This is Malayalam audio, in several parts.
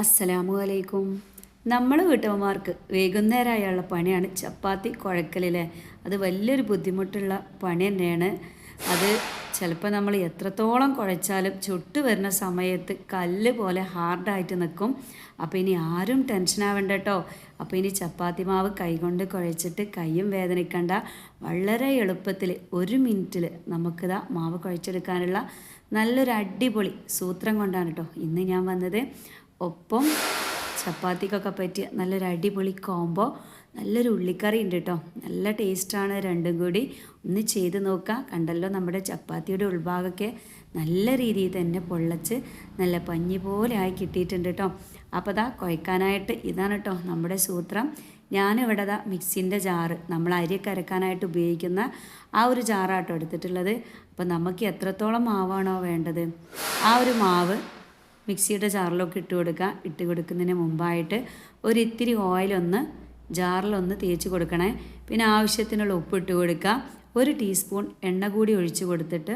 അസ്സലാമു അലൈക്കും. നമ്മൾ വീട്ടമ്മമാർക്ക് വൈകുന്നേരമായുള്ള പണിയാണ് ചപ്പാത്തി കുഴക്കലിലെ അത് വലിയൊരു ബുദ്ധിമുട്ടുള്ള പണി തന്നെയാണ്. അത് ചിലപ്പോൾ നമ്മൾ എത്രത്തോളം കുഴച്ചാലും ചുട്ട് വരുന്ന സമയത്ത് കല്ല് പോലെ ഹാർഡായിട്ട് നിൽക്കും അപ്പോൾ ഇനി ആരും ടെൻഷൻ ആവേണ്ട കേട്ടോ അപ്പോൾ ഇനി ചപ്പാത്തി മാവ് കൈകൊണ്ട് കുഴച്ചിട്ട് കൈയും വേദനിക്കണ്ട. വളരെ എളുപ്പത്തിൽ ഒരു മിനിറ്റിൽ നമുക്കിതാ മാവ് കുഴച്ചെടുക്കാനുള്ള നല്ലൊരു അടിപൊളി സൂത്രം കൊണ്ടാണ് കേട്ടോ ഇന്ന് ഞാൻ വന്നത്. ഒപ്പം ചപ്പാത്തിക്കൊക്കെ പറ്റിയ നല്ലൊരു അടിപൊളി കോംബോ നല്ലൊരു ഉള്ളിക്കറി ഉണ്ട് കേട്ടോ നല്ല ടേസ്റ്റാണ് രണ്ടും കൂടി. ഒന്ന് ചെയ്ത് നോക്കുക കണ്ടല്ലോ നമ്മുടെ ചപ്പാത്തിയുടെ ഉൾഭാഗമൊക്കെ നല്ല രീതിയിൽ തന്നെ പൊള്ളച്ച് നല്ല പഞ്ഞി പോലെ ആയി കിട്ടിയിട്ടുണ്ട് കേട്ടോ അപ്പോൾ അതാ കുഴക്കാനായിട്ട് ഇതാണ് കേട്ടോ നമ്മുടെ സൂത്രം. ഞാനിവിടെ ദാ മിക്സിന്റെ ജാറ് നമ്മൾ അരിയൊക്കെ അരക്കാനായിട്ട് ഉപയോഗിക്കുന്ന ആ ഒരു ജാറാട്ടോ എടുത്തിട്ടുള്ളത്. അപ്പോൾ നമുക്ക് എത്രത്തോളം മാവാണോ വേണ്ടത്? ആ ഒരു മാവ് മിക്സിയുടെ ജാറിലൊക്കെ ഇട്ട് കൊടുക്കുക. ഇട്ട് കൊടുക്കുന്നതിന് മുമ്പായിട്ട് ഒരിത്തിരി ഓയിലൊന്ന് ജാറിലൊന്ന് തേച്ച് കൊടുക്കണേ. പിന്നെ ആവശ്യത്തിനുള്ള ഉപ്പ് ഇട്ട് കൊടുക്കുക. ഒരു ടീസ്പൂൺ എണ്ണ കൂടി ഒഴിച്ച് കൊടുത്തിട്ട്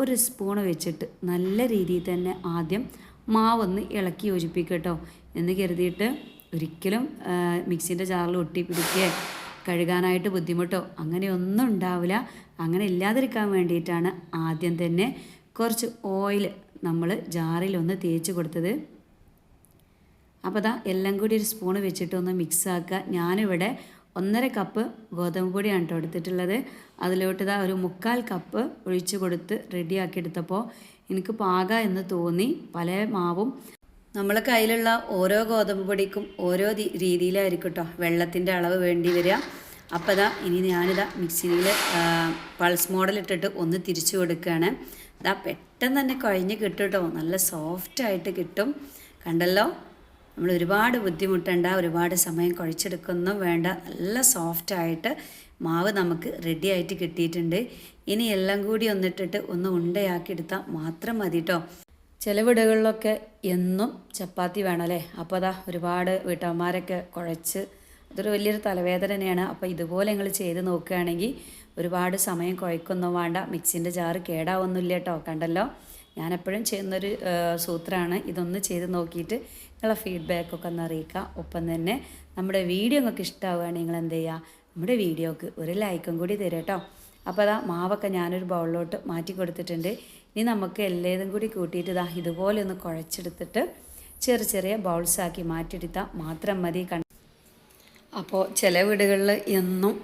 ഒരു സ്പൂൺ വെച്ചിട്ട് നല്ല രീതിയിൽ തന്നെ ആദ്യം മാവൊന്ന് ഇളക്കി യോജിപ്പിക്കുക കേട്ടോ എന്ന് കരുതിയിട്ട് ഒരിക്കലും മിക്സിന്റെ ജാറിൽ ഒട്ടി പിടിക്കുകയോ കഴുകാനായിട്ട് ബുദ്ധിമുട്ടോ അങ്ങനെയൊന്നും ഉണ്ടാവില്ല. അങ്ങനെ ഇല്ലാതിരിക്കാൻ വേണ്ടിയിട്ടാണ് ആദ്യം തന്നെ കുറച്ച് ഓയിൽ നമ്മൾ ജാറിലൊന്ന് തേച്ച് കൊടുത്തത്. അപ്പോൾ ദാ എല്ലാം കൂടി ഒരു സ്പൂൺ വെച്ചിട്ടൊന്ന് മിക്സ് ആക്കുക ഞാനിവിടെ ഒന്നര കപ്പ് ഗോതമ്പ് പൊടിയാണ് കേട്ടോ എടുത്തിട്ടുള്ളത്. അതിലോട്ട് ഇതാ ഒരു മുക്കാൽ കപ്പ് ഒഴിച്ച് കൊടുത്ത് റെഡിയാക്കി എടുത്തപ്പോൾ എനിക്ക് പാക എന്ന് തോന്നി. പല മാവും. നമ്മളെ കയ്യിലുള്ള ഓരോ ഗോതമ്പ് പൊടിക്കും ഓരോ രീതിയിലായിരിക്കും കേട്ടോ വെള്ളത്തിന്റെ അളവ് വേണ്ടി വരിക. അപ്പോൾ ഇതാ ഇനി ഞാനിതാ മിക്സിയിൽ പൾസ് മോഡൽ ഇട്ടിട്ട് ഒന്ന് തിരിച്ചു കൊടുക്കുകയാണ് ഇതാ പെട്ടെന്ന് തന്നെ കുഴഞ്ഞ് കിട്ടും കേട്ടോ നല്ല സോഫ്റ്റായിട്ട് കിട്ടും. കണ്ടല്ലോ? നമ്മൾ ഒരുപാട് ബുദ്ധിമുട്ടേണ്ട ഒരുപാട് സമയം കുഴച്ചെടുക്കൊന്നും വേണ്ട. നല്ല സോഫ്റ്റായിട്ട് മാവ് നമുക്ക് റെഡി ആയിട്ട് കിട്ടിയിട്ടുണ്ട്. ഇനി എല്ലാം കൂടി ഒന്നിട്ടിട്ട് ഒന്ന് ഉണ്ടയാക്കി എടുത്താൽ മാത്രം മതി കേട്ടോ ചില വീടുകളിലൊക്കെ എന്നും ചപ്പാത്തി വേണം അല്ലേ? അപ്പോൾ അതാ ഒരുപാട് വീട്ടമ്മമാരൊക്കെ കുഴച്ച് അതൊരു വലിയൊരു തലവേദന തന്നെയാണ് അപ്പോൾ ഇതുപോലെ നിങ്ങൾ ചെയ്ത് നോക്കുകയാണെങ്കിൽ ഒരുപാട് സമയം കുഴക്കൊന്നും വേണ്ട. മിക്സിന്റെ ജാറ് കേടാവൊന്നുമില്ല കേട്ടോ. കണ്ടല്ലോ? ഞാനെപ്പോഴും ചെയ്യുന്നൊരു സൂത്രമാണ് ഇതൊന്ന് ചെയ്ത് നോക്കിയിട്ട് നിങ്ങളെ ഫീഡ്ബാക്കൊക്കെ ഒന്ന് അറിയിക്കുക. ഒപ്പം തന്നെ നമ്മുടെ വീഡിയോ നിങ്ങൾക്ക് ഇഷ്ടമാവുകയാണെങ്കിൽ നിങ്ങൾ എന്ത് ചെയ്യുക? നമ്മുടെ വീഡിയോക്ക് ഒരു ലൈക്കും കൂടി തരാം കേട്ടോ. അപ്പോൾ അതാ മാവൊക്കെ ഞാനൊരു ബൗളിലോട്ട് മാറ്റി കൊടുത്തിട്ടുണ്ട്. ഇനി നമുക്ക് എല്ലാതും കൂടി കൂട്ടിയിട്ട് ഇതാ ഇതുപോലെ ഒന്ന് കുഴച്ചെടുത്തിട്ട് ചെറിയ ചെറിയ ബൗൾസാക്കി മാറ്റിയെടുത്താൽ മാത്രം മതി. അപ്പോൾ ചില വീടുകളിൽ എന്നും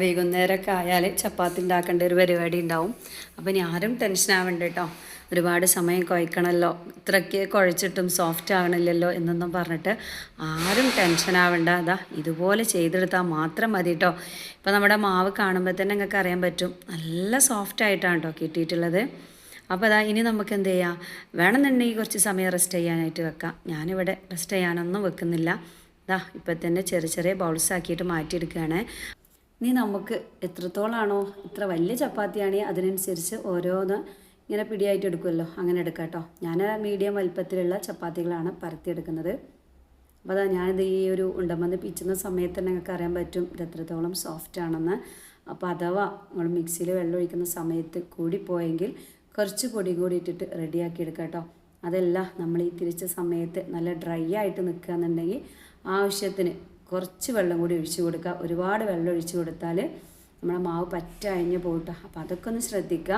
വൈകുന്നേരമൊക്കെ ആയാൽ ചപ്പാത്തി ഉണ്ടാക്കേണ്ട ഒരു പരിപാടി ഉണ്ടാവും. അപ്പോൾ ഇനി ആരും ടെൻഷൻ ആവണ്ട കേട്ടോ ഒരുപാട് സമയം കുഴക്കണമല്ലോ ഇത്രയ്ക്ക് കുഴച്ചിട്ടും സോഫ്റ്റ് ആവണില്ലല്ലോ എന്നൊന്നും പറഞ്ഞിട്ട് ആരും ടെൻഷൻ ആവണ്ട. അതാ ഇതുപോലെ ചെയ്തെടുത്താൽ മാത്രം മതി കേട്ടോ ഇപ്പോൾ നമ്മുടെ മാവ് കാണുമ്പോൾ തന്നെ നിങ്ങൾക്ക് അറിയാൻ പറ്റും. നല്ല സോഫ്റ്റ് ആയിട്ടാണ് കേട്ടോ കിട്ടിയിട്ടുള്ളത്. അപ്പോൾ അതാ ഇനി നമുക്ക് എന്ത് ചെയ്യാം? വേണമെന്നുണ്ടെങ്കിൽ കുറച്ച് സമയം റെസ്റ്റ് ചെയ്യാനായിട്ട് വെക്കാം. ഞാനിവിടെ റെസ്റ്റ് ചെയ്യാനൊന്നും വെക്കുന്നില്ല. ഇതാ ഇപ്പം തന്നെ ചെറിയ ചെറിയ ബൗൾസ് ആക്കിയിട്ട് മാറ്റിയെടുക്കുകയാണ്. നീ നമുക്ക് എത്രത്തോളാണോ ഇത്ര വലിയ ചപ്പാത്തിയാണെങ്കിൽ അതിനനുസരിച്ച് ഓരോന്ന് ഇങ്ങനെ പിടിയായിട്ട് എടുക്കുമല്ലോ. അങ്ങനെ എടുക്കാം കേട്ടോ. ഞാൻ മീഡിയം വലിപ്പത്തിലുള്ള ചപ്പാത്തികളാണ് പരത്തിയെടുക്കുന്നത്. അപ്പോൾ അതാ ഞാനിത് ഈ ഒരു ഉണ്ടമ്പന്ന് പിച്ചുന്ന സമയത്ത് തന്നെ നിങ്ങൾക്ക് അറിയാൻ പറ്റും ഇത് എത്രത്തോളം സോഫ്റ്റ് ആണെന്ന്. അപ്പോൾ അഥവാ നമ്മൾ മിക്സിയിൽ വെള്ളം ഒഴിക്കുന്ന സമയത്ത് കൂടിപ്പോയെങ്കിൽ കുറച്ച് പൊടി കൂടി ഇട്ടിട്ട് റെഡിയാക്കി എടുക്കാം കേട്ടോ. അതല്ല നമ്മൾ ഈ തിരിച്ച സമയത്ത് നല്ല ഡ്രൈ ആയിട്ട് നിൽക്കുകയെന്നുണ്ടെങ്കിൽ ആവശ്യത്തിന് കുറച്ച് വെള്ളം കൂടി ഒഴിച്ചു കൊടുക്കുക. ഒരുപാട് വെള്ളം ഒഴിച്ചു കൊടുത്താൽ നമ്മുടെ മാവ് പറ്റ അഴിഞ്ഞ് പോകട്ടോ അപ്പോൾ അതൊക്കെ ഒന്ന് ശ്രദ്ധിക്കുക.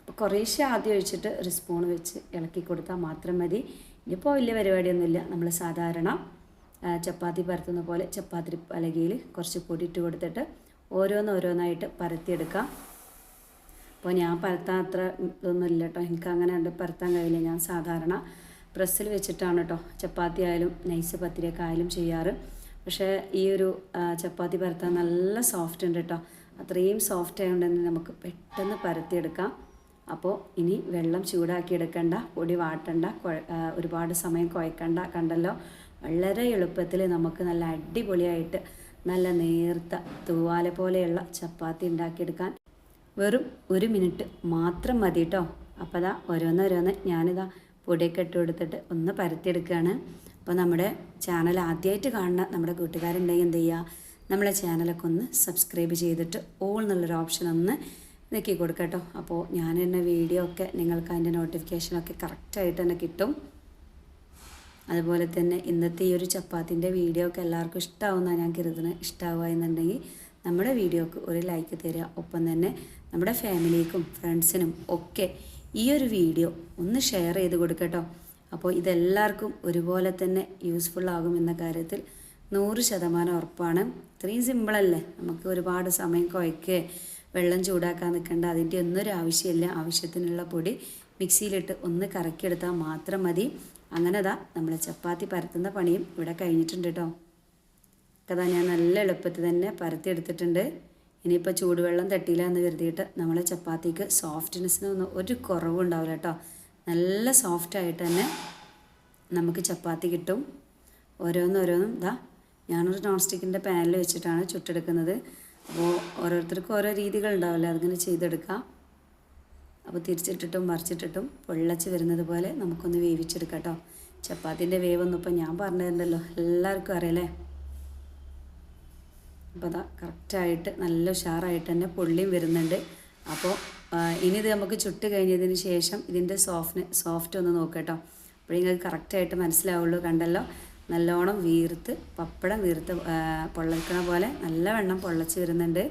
അപ്പോൾ കുറേശ്ശെ ആദ്യം ഒഴിച്ചിട്ട് ഒരു സ്പൂൺ വെച്ച് ഇളക്കി കൊടുത്താൽ മാത്രം മതി. ഇനിയിപ്പോൾ വലിയ പരിപാടിയൊന്നുമില്ല. നമ്മൾ സാധാരണ ചപ്പാത്തി പരത്തുന്ന പോലെ ചപ്പാത്തി പലകയിൽ കുറച്ച് പൊടി ഇട്ട് കൊടുത്തിട്ട് ഓരോന്ന് ഓരോന്നായിട്ട് പരത്തിയെടുക്കാം. അപ്പോൾ ഞാൻ പരത്താൻ അത്ര ഇതൊന്നുമില്ല കേട്ടോ. എനിക്ക് അങ്ങനെ പരത്താൻ കഴിയില്ല. ഞാൻ സാധാരണ പ്രസ്സിൽ വെച്ചിട്ടാണ് കേട്ടോ ചപ്പാത്തി ആയാലും നൈസ് പത്തിരിയൊക്കെ ആയാലും ചെയ്യാറ്. പക്ഷേ ഈ ഒരു ചപ്പാത്തി പരത്താൻ നല്ല സോഫ്റ്റ് ഉണ്ട് കേട്ടോ അത്രയും സോഫ്റ്റ് ആയതുകൊണ്ട് തന്നെ നമുക്ക് പെട്ടെന്ന് പരത്തിയെടുക്കാം. അപ്പോൾ ഇനി വെള്ളം ചൂടാക്കി എടുക്കണ്ട പൊടി വാട്ടണ്ട ഒരുപാട് സമയം കുഴക്കണ്ട കണ്ടല്ലോ? വളരെ എളുപ്പത്തിൽ നമുക്ക് നല്ല അടിപൊളിയായിട്ട് നല്ല നേർത്ത തൂവാല പോലെയുള്ള ചപ്പാത്തി ഉണ്ടാക്കിയെടുക്കാൻ വെറും ഒരു മിനിറ്റ് മാത്രം മതി കേട്ടോ അപ്പോൾ അതാ ഓരോന്നോരോന്ന് ഞാനിതാ പൊടിയൊക്കെ ഇട്ട് കൊടുത്തിട്ട് ഒന്ന് പരത്തിയെടുക്കുകയാണ്. അപ്പോൾ നമ്മുടെ ചാനൽ ആദ്യമായിട്ട് കാണുന്ന നമ്മുടെ കൂട്ടുകാരുണ്ടെങ്കിൽ എന്ത് ചെയ്യുക? നമ്മളെ ചാനലൊക്കെ ഒന്ന് സബ്സ്ക്രൈബ് ചെയ്തിട്ട് ഓൾ എന്നുള്ളൊരു ഓപ്ഷൻ ഒന്ന് നെക്കി കൊടുക്കട്ടോ അപ്പോൾ ഞാൻ തന്നെ വീഡിയോ ഒക്കെ നിങ്ങൾക്ക് അതിന്റെ നോട്ടിഫിക്കേഷനൊക്കെ കറക്റ്റായിട്ട് തന്നെ കിട്ടും. അതുപോലെ തന്നെ ഇന്നത്തെ ഈ ഒരു ചപ്പാത്തിന്റെ വീഡിയോ ഒക്കെ എല്ലാവർക്കും ഇഷ്ടമാവുമെന്നാണ് ഞാൻ കരുതുന്നത് ഇഷ്ടമാവുക എന്നുണ്ടെങ്കിൽ നമ്മുടെ വീഡിയോക്ക് ഒരു ലൈക്ക് തരിക. ഒപ്പം തന്നെ നമ്മുടെ ഫാമിലിക്കും ഫ്രണ്ട്സിനും ഒക്കെ ഈ ഒരു വീഡിയോ ഒന്ന് ഷെയർ ചെയ്ത് കൊടുക്കട്ടോ. അപ്പോൾ ഇതെല്ലാവർക്കും ഒരുപോലെ തന്നെ യൂസ്ഫുൾ ആകും എന്ന കാര്യത്തിൽ നൂറ് ശതമാനം ഉറപ്പാണ്. ഇത്രയും സിമ്പിളല്ലേ നമുക്ക് ഒരുപാട് സമയം കുഴക്കുക വെള്ളം ചൂടാക്കാൻ നിൽക്കേണ്ട അതിന്റെ ഒന്നും ഒരു ആവശ്യമില്ല. ആവശ്യത്തിനുള്ള പൊടി മിക്സിയിലിട്ട് ഒന്ന് കറക്കിയെടുത്താൽ മാത്രം മതി. അങ്ങനെ ദാ നമ്മൾ ചപ്പാത്തി പരത്തുന്ന പണിയും ഇവിടെ കഴിഞ്ഞിട്ടുണ്ട് കേട്ടോ. കഥാ ഞാൻ നല്ല എളുപ്പത്തിൽ തന്നെ പരത്തി എടുത്തിട്ടുണ്ട് ഇനിയിപ്പോൾ ചൂടുവെള്ളം തട്ടിയില്ല എന്ന് കരുതിയിട്ട് നമ്മൾ ചപ്പാത്തിക്ക് സോഫ്റ്റ്നെസ്സിനൊന്നും ഒരു കുറവും ഉണ്ടാവില്ല കേട്ടോ. നല്ല സോഫ്റ്റായിട്ട് തന്നെ നമുക്ക് ചപ്പാത്തി കിട്ടും. ഓരോന്നോരോന്നും ഇതാ ഞാനൊരു നോൺ സ്റ്റിക്കിന്റെ പാനിൽ വെച്ചിട്ടാണ് ചുട്ടെടുക്കുന്നത്. അപ്പോൾ ഓരോരുത്തർക്കും ഓരോ രീതികൾ ഉണ്ടാവില്ലേ അതിങ്ങനെ ചെയ്തെടുക്കാം. അപ്പോൾ തിരിച്ചിട്ടിട്ടും മറിച്ചിട്ടിട്ടും പൊള്ളച്ച് വരുന്നത് പോലെ നമുക്കൊന്ന് വേവിച്ചെടുക്കാം കേട്ടോ. ചപ്പാത്തിന്റെ വേവൊന്നും ഇപ്പം ഞാൻ പറഞ്ഞിട്ടുണ്ടല്ലോ എല്ലാവർക്കും അറിയാലേ അപ്പോൾ അതാ കറക്റ്റായിട്ട് നല്ല ഉഷാറായിട്ട് തന്നെ പൊള്ളിയും വരുന്നുണ്ട്. അപ്പോൾ ഇനി ഇത് നമുക്ക് ചുട്ട് കഴിഞ്ഞതിന് ശേഷം ഇതിന്റെ സോഫ്റ്റ് സോഫ്റ്റ് ഒന്ന് നോക്കട്ടോ അപ്പോൾ നിങ്ങൾക്ക് കറക്റ്റായിട്ട് മനസ്സിലാവുള്ളൂ കണ്ടല്ലോ. നല്ലോണം വീർത്ത് പപ്പടം വീർത്ത് പൊള്ളക്കണ പോലെ നല്ല വെണ്ണം പൊള്ളച്ച് വരുന്നുണ്ട്.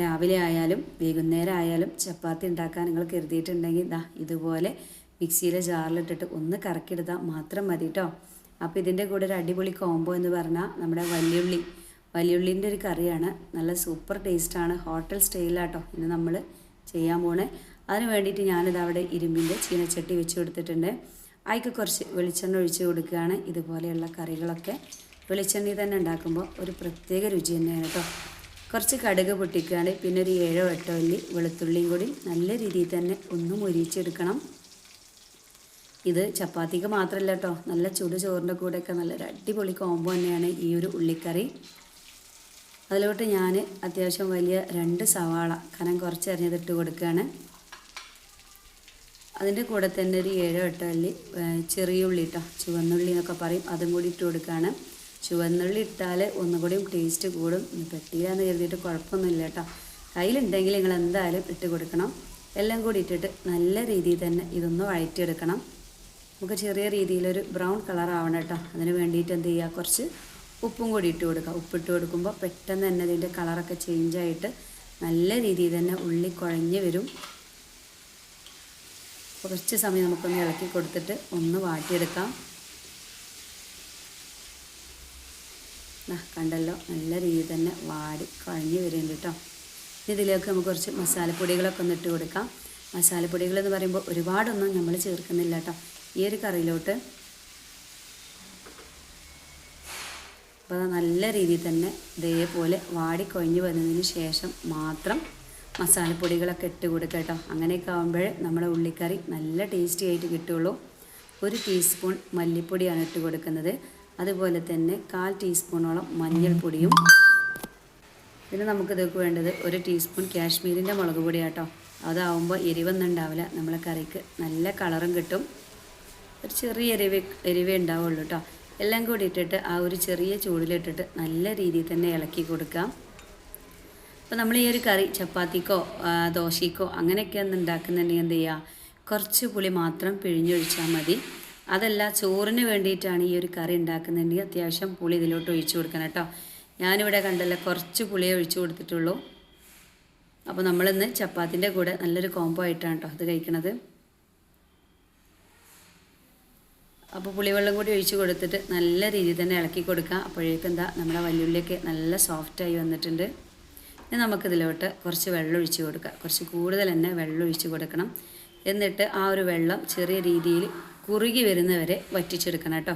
രാവിലെ ആയാലും വൈകുന്നേരം ആയാലും ചപ്പാത്തി ഉണ്ടാക്കാൻ നിങ്ങൾ കരുതിയിട്ടുണ്ടെങ്കിൽ ഇതാ ഇതുപോലെ മിക്സിയിലെ ജാറിലിട്ടിട്ട് ഒന്ന് കറക്കിയെടുത്താൽ മാത്രം മതി കേട്ടോ. അപ്പോൾ ഇതിന്റെ കൂടെ ഒരു അടിപൊളി കോംബോ എന്ന് പറഞ്ഞാൽ നമ്മുടെ വലിയുള്ളി. വലിയുള്ളിന്റെ ഒരു കറിയാണ്. നല്ല സൂപ്പർ ടേസ്റ്റാണ് ഹോട്ടൽ സ്റ്റൈലാട്ടോ ഇന്ന് നമ്മൾ ചെയ്യാൻ പോണേ. അതിന് വേണ്ടിയിട്ട് ഞാനിത് അവിടെ ഇരുമ്പിന്റെ ചീനച്ചട്ടി വെച്ച് കൊടുത്തിട്ടുണ്ട്. അതിക്ക് കുറച്ച് വെളിച്ചെണ്ണ ഒഴിച്ച് കൊടുക്കുകയാണ്. ഇതുപോലെയുള്ള കറികളൊക്കെ വെളിച്ചെണ്ണയിൽ തന്നെ ഉണ്ടാക്കുമ്പോൾ ഒരു പ്രത്യേക രുചി തന്നെയാണ് കേട്ടോ. കുറച്ച് കടുക് പൊട്ടിക്കുകയാണ്. പിന്നെ ഒരു ഏഴോ എട്ടോ അല്ലി വെളുത്തുള്ളിയും കൂടി നല്ല രീതിയിൽ തന്നെ ഒന്ന് മുരിച്ചെടുക്കണം ഇത് ചപ്പാത്തിക്ക് മാത്രമല്ല കേട്ടോ നല്ല ചുടു ചോറിന്റെ കൂടെയൊക്കെ നല്ലൊരു അടിപൊളി കോംബോ തന്നെയാണ് ഈ ഒരു ഉള്ളിക്കറി. അതിലോട്ട് ഞാൻ അത്യാവശ്യം വലിയ രണ്ട് സവാള കനം കുറച്ച് അരിഞ്ഞതിട്ട് കൊടുക്കുകയാണ് അതിന്റെ കൂടെ തന്നെ ഒരു ഏഴോ എട്ടോ അല്ലി ചെറിയ ഉള്ളി കേട്ടോ ചുവന്നുള്ളി എന്നൊക്കെ പറയും. അതും കൂടി ഇട്ട് കൊടുക്കുകയാണ് ചുവന്നുള്ളി ഇട്ടാൽ ഒന്നുകൂടിയും ടേസ്റ്റ് കൂടും. പെട്ടിയിലാന്ന് കരുതിയിട്ട് കുഴപ്പമൊന്നുമില്ല കേട്ടോ കയ്യിലുണ്ടെങ്കിൽ നിങ്ങൾ എന്തായാലും ഇട്ട് കൊടുക്കണം. എല്ലാം കൂടി ഇട്ടിട്ട് നല്ല രീതിയിൽ തന്നെ ഇതൊന്ന് വഴറ്റിയെടുക്കണം. നമുക്ക് ചെറിയ രീതിയിലൊരു ബ്രൗൺ കളർ ആവണം കേട്ടോ. അതിന് വേണ്ടിയിട്ട് എന്ത് ചെയ്യുക? കുറച്ച് ഉപ്പും കൂടി ഇട്ട് കൊടുക്കുക. ഉപ്പിട്ട് കൊടുക്കുമ്പോൾ പെട്ടെന്ന് തന്നെ ഇതിന്റെ കളറൊക്കെ ചേഞ്ചായിട്ട് നല്ല രീതിയിൽ തന്നെ ഉള്ളി കുഴഞ്ഞ് വരും. കുറച്ച് സമയം നമുക്കൊന്ന് ഇളക്കി കൊടുത്തിട്ട് ഒന്ന് വാട്ടിയെടുക്കാം. കണ്ടല്ലോ? നല്ല രീതിയിൽ തന്നെ വാടി കുഴഞ്ഞ് വരുന്നുണ്ട് കേട്ടോ. ഇതിലേക്ക് നമുക്ക് കുറച്ച് മസാലപ്പൊടികളൊക്കെ ഒന്ന് ഇട്ട് കൊടുക്കാം. മസാലപ്പൊടികൾ എന്ന് പറയുമ്പോൾ ഒരുപാടൊന്നും നമ്മൾ ചേർക്കുന്നില്ല കേട്ടോ. ഈ ഒരു കറിയിലോട്ട് അപ്പോൾ നല്ല രീതിയിൽ തന്നെ ഇതേപോലെ വാടിക്കൊഴിഞ്ഞ് വന്നതിന് ശേഷം മാത്രം മസാലപ്പൊടികളൊക്കെ ഇട്ട് കൊടുക്കുക കേട്ടോ. അങ്ങനെയൊക്കെ ആകുമ്പോൾ നമ്മുടെ ഉള്ളിക്കറി നല്ല ടേസ്റ്റി ആയിട്ട് കിട്ടുള്ളൂ ഒരു ടീസ്പൂൺ മല്ലിപ്പൊടിയാണ് ഇട്ട് കൊടുക്കുന്നത്. അതുപോലെ തന്നെ കാൽ ടീസ്പൂണോളം മഞ്ഞൾപ്പൊടിയും. പിന്നെ നമുക്കിതൊക്കെ വേണ്ടത് ഒരു ടീസ്പൂൺ കാശ്മീരിന്റെ മുളക് പൊടിയാട്ടോ അതാവുമ്പോൾ എരിവൊന്നും ഉണ്ടാവില്ല. നമ്മളെ കറിക്ക് നല്ല കളറും കിട്ടും. ഒരു ചെറിയ എരിവ് എരിവേ ഉണ്ടാവുള്ളൂ കേട്ടോ എല്ലാം കൂടി ഇട്ടിട്ട് ആ ഒരു ചെറിയ ചൂടിലിട്ടിട്ട് നല്ല രീതിയിൽ തന്നെ ഇളക്കി കൊടുക്കാം അപ്പോൾ നമ്മൾ ഈ ഒരു കറി ചപ്പാത്തിക്കോ ദോശയ്ക്കോ അങ്ങനെയൊക്കെ ഒന്ന് ഉണ്ടാക്കുന്നുണ്ടെങ്കിൽ എന്ത് ചെയ്യുക? കുറച്ച് പുളി മാത്രം പിഴിഞ്ഞൊഴിച്ചാൽ മതി. അതല്ല ചോറിന് വേണ്ടിയിട്ടാണ് ഈ ഒരു കറി ഉണ്ടാക്കുന്നുണ്ടെങ്കിൽ അത്യാവശ്യം പുളി ഇതിലോട്ട് ഒഴിച്ചു കൊടുക്കണം കേട്ടോ ഞാനിവിടെ കണ്ടല്ല കുറച്ച് പുളിയെ ഒഴിച്ചു കൊടുത്തിട്ടുള്ളൂ. അപ്പോൾ നമ്മളിന്ന് ചപ്പാത്തിന്റെ കൂടെ നല്ലൊരു കോംബോ ആയിട്ടാണ് കേട്ടോ അത് കഴിക്കണത്. അപ്പോൾ പുളിവെള്ളം കൂടി ഒഴിച്ച് കൊടുത്തിട്ട് നല്ല രീതിയിൽ തന്നെ ഇളക്കി കൊടുക്കുക അപ്പോഴേക്കും എന്താ നമ്മുടെ വല്യുള്ളിയൊക്കെ നല്ല സോഫ്റ്റായി വന്നിട്ടുണ്ട്. ഇനി നമുക്കിതിലോട്ട് കുറച്ച് വെള്ളം ഒഴിച്ച് കൊടുക്കുക കുറച്ച് കൂടുതൽ തന്നെ വെള്ളം ഒഴിച്ച് കൊടുക്കണം. എന്നിട്ട് ആ ഒരു വെള്ളം ചെറിയ രീതിയിൽ കുറുകി വരുന്നവരെ വറ്റിച്ചെടുക്കണം കേട്ടോ.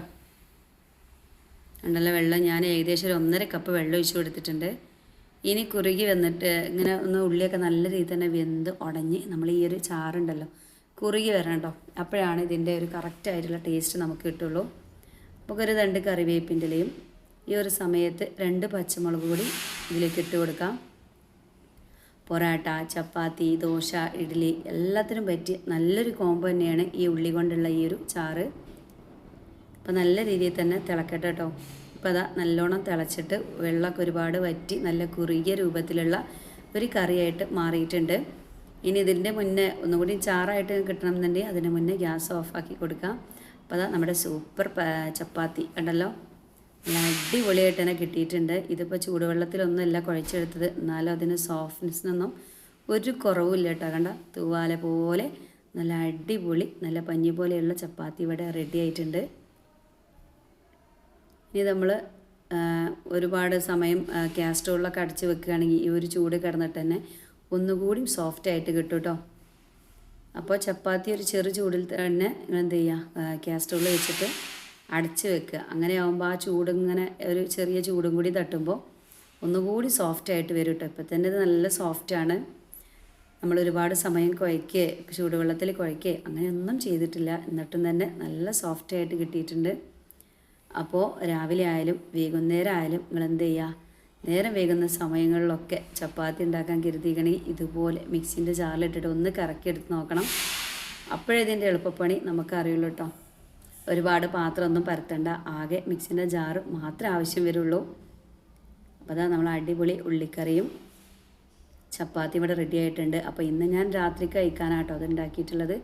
ഉണ്ടല്ലോ വെള്ളം ഞാൻ ഏകദേശം ഒരു ഒന്നര കപ്പ് വെള്ളം ഒഴിച്ച് കൊടുത്തിട്ടുണ്ട്. ഇനി കുറുകി വന്നിട്ട് ഇങ്ങനെ ഒന്ന് ഉള്ളിയൊക്കെ നല്ല രീതിയിൽ തന്നെ വെന്ത് ഉടഞ്ഞ് നമ്മൾ ഈ ഒരു ചാറുണ്ടല്ലോ കുറുകി വരണം കേട്ടോ അപ്പോഴാണ് ഇതിന്റെ ഒരു കറക്റ്റായിട്ടുള്ള ടേസ്റ്റ് നമുക്ക് കിട്ടുള്ളൂ. നമുക്ക് ഒരു രണ്ട് കറിവേപ്പിന്റെ ഇലയും ഈ ഒരു സമയത്ത് രണ്ട് പച്ചമുളക് കൂടി ഇതിലേക്ക് ഇട്ട് കൊടുക്കാം. പൊറാട്ട ചപ്പാത്തി ദോശ ഇഡ്ഡലി എല്ലാത്തിനും പറ്റിയ നല്ലൊരു കോംബോ തന്നെയാണ് ഈ ഉള്ളി കൊണ്ടുള്ള ഈ ഒരു ചാറ്. അപ്പോൾ നല്ല രീതിയിൽ തന്നെ തിളക്കട്ടെ കേട്ടോ ഇപ്പോൾ അതാ നല്ലോണം തിളച്ചിട്ട് വെള്ളമൊക്കെ ഒരുപാട് വറ്റി നല്ല കുറുകിയ രൂപത്തിലുള്ള ഒരു കറിയായിട്ട് മാറിയിട്ടുണ്ട്. ഇനി ഇതിന്റെ മുന്നേ ഒന്നുകൂടി ചാറായിട്ട് കിട്ടണമെന്നുണ്ടെങ്കിൽ അതിന് മുന്നേ ഗ്യാസ് ഓഫാക്കി കൊടുക്കാം. അപ്പോൾ അതാ നമ്മുടെ സൂപ്പർ ചപ്പാത്തി. കണ്ടല്ലോ? നല്ല അടിപൊളിയായിട്ട് തന്നെ കിട്ടിയിട്ടുണ്ട്. ഇതിപ്പോൾ ചൂടുവെള്ളത്തിലൊന്നുമല്ല കുഴച്ചെടുത്തത്. എന്നാലും അതിന് സോഫ്റ്റ്നെസ്സിനൊന്നും ഒരു കുറവുമില്ല കേട്ടോ. കണ്ട? തൂവാല പോലെ നല്ല അടിപൊളി നല്ല പഞ്ഞി പോലെയുള്ള ചപ്പാത്തി ഇവിടെ റെഡി ആയിട്ടുണ്ട്. ഇനി നമ്മൾ ഒരുപാട് സമയം ഗ്യാസ് അടച്ച് വെക്കുകയാണെങ്കിൽ ഈ ഒരു ചൂട് കിടന്നിട്ട് തന്നെ ഒന്നുകൂടി സോഫ്റ്റായിട്ട് കിട്ടും കേട്ടോ അപ്പോൾ ചപ്പാത്തി ഒരു ചെറു ചൂടിൽ തന്നെ എന്ത് ചെയ്യുക ഗ്യാസ് സ്റ്റൗവിൽ വെച്ചിട്ട് അടച്ച് വെക്കുക. അങ്ങനെ ആകുമ്പോൾ ആ ചൂടിങ്ങനെ ഒരു ചെറിയ ചൂടും കൂടി തട്ടുമ്പോൾ ഒന്നുകൂടി സോഫ്റ്റ് ആയിട്ട് വരും കേട്ടോ ഇപ്പം തന്നെ ഇത് നല്ല സോഫ്റ്റാണ് നമ്മൾ ഒരുപാട് സമയം കുഴയ്ക്കേ ചൂടുവെള്ളത്തിൽ കുഴയ്ക്കേ അങ്ങനെയൊന്നും ചെയ്തിട്ടില്ല. എന്നിട്ടും തന്നെ നല്ല സോഫ്റ്റ് ആയിട്ട് കിട്ടിയിട്ടുണ്ട്. അപ്പോൾ രാവിലെ ആയാലും വൈകുന്നേരം ആയാലും നിങ്ങൾ എന്ത് ചെയ്യുക നേരം വേകുന്ന സമയങ്ങളിലൊക്കെ ചപ്പാത്തി ഉണ്ടാക്കാൻ കരുതിക്കണമെങ്കിൽ ഇതുപോലെ മിക്സിന്റെ ജാറിലിട്ടിട്ട് ഒന്ന് കറക്കി എടുത്ത് നോക്കണം. അപ്പോഴേ ഇതിന്റെ എളുപ്പപ്പണി നമുക്കറിയുള്ളൂ കേട്ടോ. ഒരുപാട് പാത്രമൊന്നും പരത്തണ്ട. ആകെ മിക്സിന്റെ ജാറ് മാത്രമേ ആവശ്യം വരുള്ളൂ. അപ്പോൾ അതാ നമ്മൾ അടിപൊളി ഉള്ളിക്കറിയും ചപ്പാത്തി ഇവിടെ റെഡി ആയിട്ടുണ്ട്. അപ്പോൾ ഇന്ന് ഞാൻ രാത്രി കഴിക്കാനാട്ടോ അത് ഉണ്ടാക്കിയിട്ടുള്ളത്.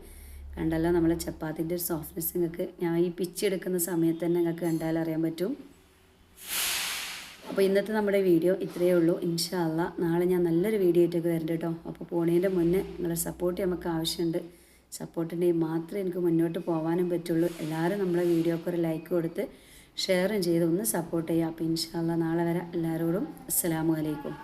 കണ്ടല്ലോ നമ്മളെ ചപ്പാത്തിന്റെ ഒരു സോഫ്റ്റ്നെസ് നിങ്ങൾക്ക് ഞാൻ ഈ പിച്ചെടുക്കുന്ന സമയത്ത് തന്നെ നിങ്ങൾക്ക് കണ്ടാൽ അറിയാൻ പറ്റും. അപ്പോൾ ഇന്നത്തെ നമ്മുടെ വീഡിയോ ഇത്രയേ ഉള്ളൂ. ഇൻഷാല്ല നാളെ ഞാൻ നല്ലൊരു വീഡിയോ ആയിട്ടൊക്കെ വരണ്ട കേട്ടോ. അപ്പോൾ പോണേന്റെ മുന്നേ നിങ്ങളുടെ സപ്പോർട്ട് നമുക്ക് ആവശ്യമുണ്ട് സപ്പോർട്ടിന്റെയും മാത്രമേ എനിക്ക് മുന്നോട്ട് പോകാനും പറ്റുള്ളൂ. എല്ലാവരും നമ്മളെ വീഡിയോക്ക് ഒരു ലൈക്ക് കൊടുത്ത് ഷെയറും ചെയ്ത് ഒന്ന് സപ്പോർട്ട് ചെയ്യുക അപ്പോൾ ഇൻഷാല്ല നാളെ വരാം. എല്ലാവരോടും അസ്സലാമു അലൈക്കും.